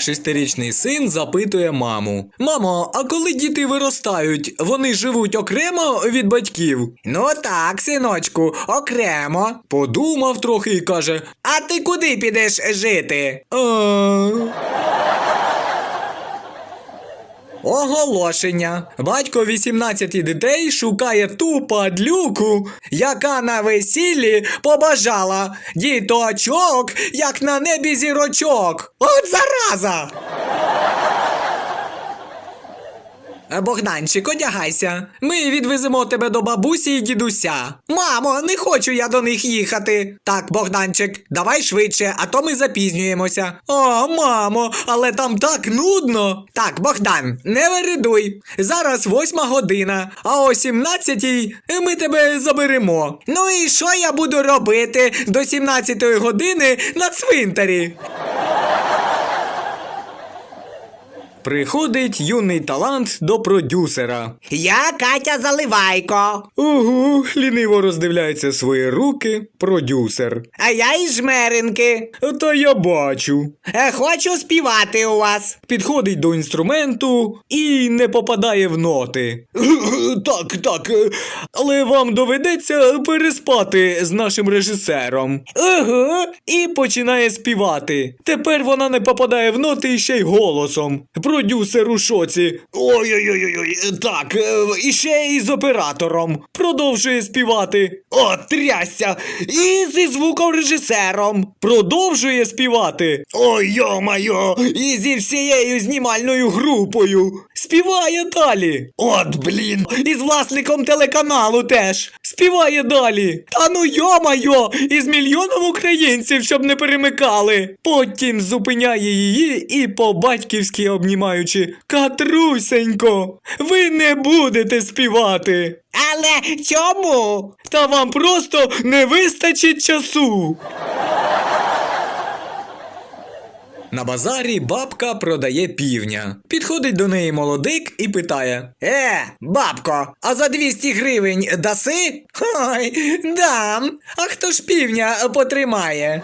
Шестирічний син запитує маму: Мамо, а коли діти виростають, вони живуть окремо від батьків? Ну так, синочку, окремо. Подумав трохи і каже: А ти куди підеш жити? А... Оголошення. Батько 18 дітей шукає ту падлюку, яка на весіллі побажала діточок, як на небі зірочок. От зараза! Е, Богданчик, одягайся. Ми відвеземо тебе до бабусі і дідуся. Мамо, не хочу я до них їхати. Так, Богданчик, давай швидше, а то ми запізнюємося. О, мамо, але там так нудно. Так, Богдан, не вередуй. Зараз восьма година, а о 17 ми тебе заберемо. Ну і що я буду робити до 17 години на цвинтарі? Приходить юний талант до продюсера. Я Катя Заливайко, Угу, ліниво роздивляється свої руки продюсер. а я із Жмеринки. Та я бачу. Е, Хочу співати у вас. Підходить до інструменту і не попадає в ноти. Так, так. Але вам доведеться переспати з нашим режисером. Угу. І починає співати. Тепер вона не попадає в ноти і ще й голосом. Продюсер у шоці. Ой-ой-ой, так, е, і ще і з оператором. Продовжує співати. О, трясся! І зі звукорежисером. Продовжує співати. Ой, йо-майо! І зі всією знімальною групою. Співає далі. От, блін, і з власником телеканалу теж. Співає далі. Та ну йо-майо! І з мільйоном українців, щоб не перемикали. Потім зупиняє її і по-батьківськи обнімаючи. Катрусенько, ви не будете співати. Але чому? Та вам просто не вистачить часу. На базарі бабка продає півня. Підходить до неї молодик і питає: Е, бабко, а за 200 гривень даси? Ой, дам. А хто ж півня потримає?